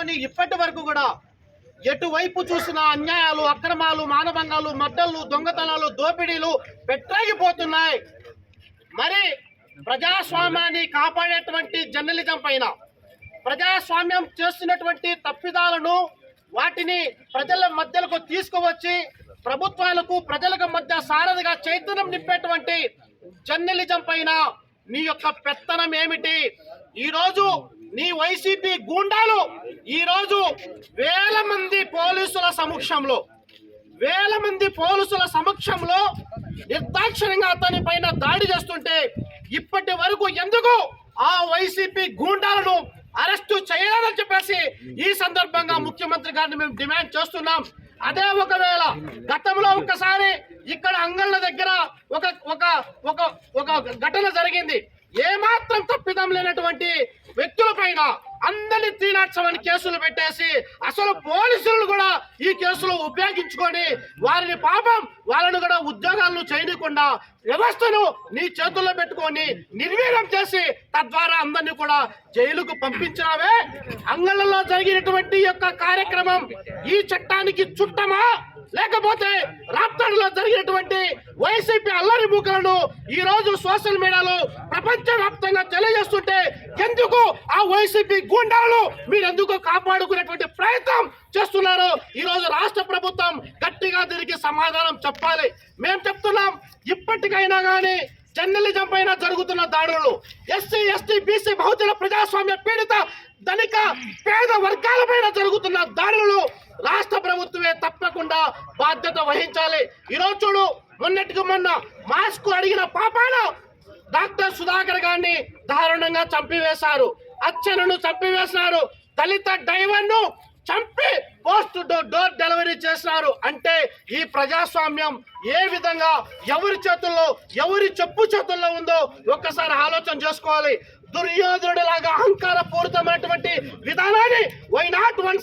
తీసుకొని ఇప్పటి వరకు కూడా ఎటువైపు చూసిన అన్యాయాలు అక్రమాలు మానభంగాలు మద్దళ్ళు దొంగతనాలు దోపిడీలు పెట్టాగిపోతున్నాయి మరి ప్రజాస్వామ్యాన్ని కాపాడేటువంటి జర్నలిజం పైన ప్రజాస్వామ్యం చేస్తున్నటువంటి తప్పిదాలను వాటిని ప్రజల మధ్యలకు తీసుకువచ్చి ప్రభుత్వాలకు ప్రజలకు మధ్య సారథిగా చైతన్యం నింపేటువంటి జర్నలిజం పైన మీ యొక్క పెత్తనం ఏమిటి? ఈరోజు నీ వైసీపీ గూండాలు ఈరోజు వేల మంది పోలీసుల సమక్షంలో వేల మంది పోలీసుల సమక్షంలో నిర్దాక్షిణ్యంగా అతని పైన దాడి చేస్తుంటే ఇప్పటి వరకు ఎందుకు ఆ వైసీపీ గూండాలను అరెస్టు చేయాలని చెప్పేసి ఈ సందర్భంగా ముఖ్యమంత్రి గారిని మేము డిమాండ్ చేస్తున్నాం. అదే ఒకవేళ గతంలో ఒక్కసారి ఇక్కడ అంగళ్ళ దగ్గర ఒక ఒక ఒక ఒక ఘటన జరిగింది. ఏమాత్రం తప్పిదం లేనటువంటి వ్యక్తుల పైన అందరినీ తీనాక్షమని కేసులు పెట్టేసి అసలు పోలీసులను కూడా ఈ కేసులు ఉపయోగించుకొని వారిని పాపం వాళ్ళను కూడా ఉద్యోగాలను చేయకుండా వ్యవస్థను నీ చేతుల్లో పెట్టుకొని నిర్వీర్యం చేసి తద్వారా అందరినీ కూడా జైలుకు పంపించినావే అంగళంలో జరిగినటువంటి యొక్క కార్యక్రమం. ఈ చట్టానికి చుట్టమా? లేకపోతే రాప్తాడులో జరిగినటువంటి వైసీపీ అల్లరి మూకలను ఈ రోజు సోషల్ మీడియాలో ప్రపంచ వ్యాప్తంగా తెలియజేస్తుంటే ఎందుకు ఆ వైసీపీ గుండాలను మీరు ఎందుకు కాపాడుకునేటువంటి ప్రయత్నం చేస్తున్నారు? ఈ రోజు రాష్ట్ర ప్రభుత్వం గట్టిగా దీనికి సమాధానం చెప్పాలి. మేము చెప్తున్నాం ఇప్పటికైనా కానీ జర్నలిజం పైన జరుగుతున్న దాడులు ఎస్సీ ఎస్టీ బీసీ బహుజన ప్రజాస్వామ్య పీడిత ధనిక పేద వర్గాల పైన జరుగుతున్న దాడులు రాష్ట్ర ప్రభుత్వమే తప్పకుండా బాధ్యత వహించాలి. ఈరోజు చూడు మొన్నటికి మొన్న మాస్క్ అడిగిన పాపాన డాక్టర్ సుధాకర్ గారిని దారుణంగా చంపివేశారు. అచ్చనను చంపివేశారు దళిత డ్రైవర్ను చంపి పోస్ట్ డోర్ డెలివరీ చేసినారు. అంటే ఈ ప్రజాస్వామ్యం ఏ విధంగా ఎవరి చేతుల్లో ఎవరి చెప్పు చేతుల్లో ఉందో ఒక్కసారి ఆలోచన చేసుకోవాలి. దుర్యోధనుడి లాగా అహంకార పూరితమైనటువంటి విధానాన్ని వై నాట్ వన్